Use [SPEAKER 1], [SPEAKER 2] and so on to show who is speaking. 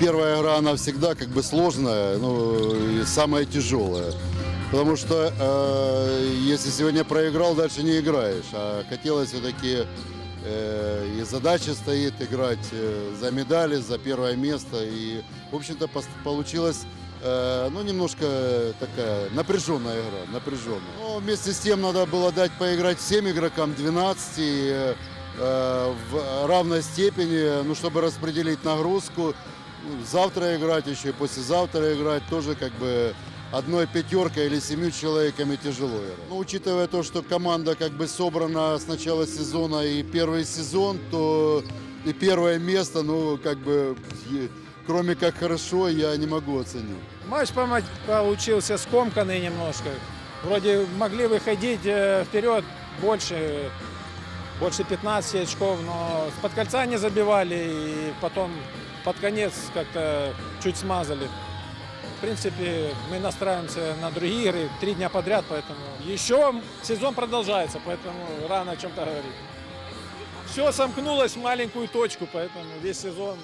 [SPEAKER 1] первая игра, она всегда как бы сложная, ну, и самая тяжелая. Потому что э, если сегодня проиграл, дальше не играешь. А хотелось все-таки э, и задача стоит играть э, за медали, за первое место. И, в общем-то, получилось э, ну, немножко такая напряженная игра, напряженная. Но вместе с тем надо было дать поиграть всем игрокам 12 и, э, э, в равной степени, ну, чтобы распределить нагрузку. Ну, Завтра играть еще и послезавтра играть тоже как бы одной пятеркой или семью человеками тяжело. Но учитывая то, что команда как бы собрана с начала сезона и первый сезон, то и первое место, ну как бы кроме как хорошо, я не могу оценить.
[SPEAKER 2] Матч получился скомканный немножко. Вроде могли выходить э, вперед больше, больше 15 очков, но с-под кольца не забивали и потом под конец как-то чуть смазали. В принципе, мы настраиваемся на другие игры три дня подряд, поэтому еще сезон продолжается, поэтому рано о чем-то говорить. Все сомкнулось в маленькую точку, поэтому весь сезон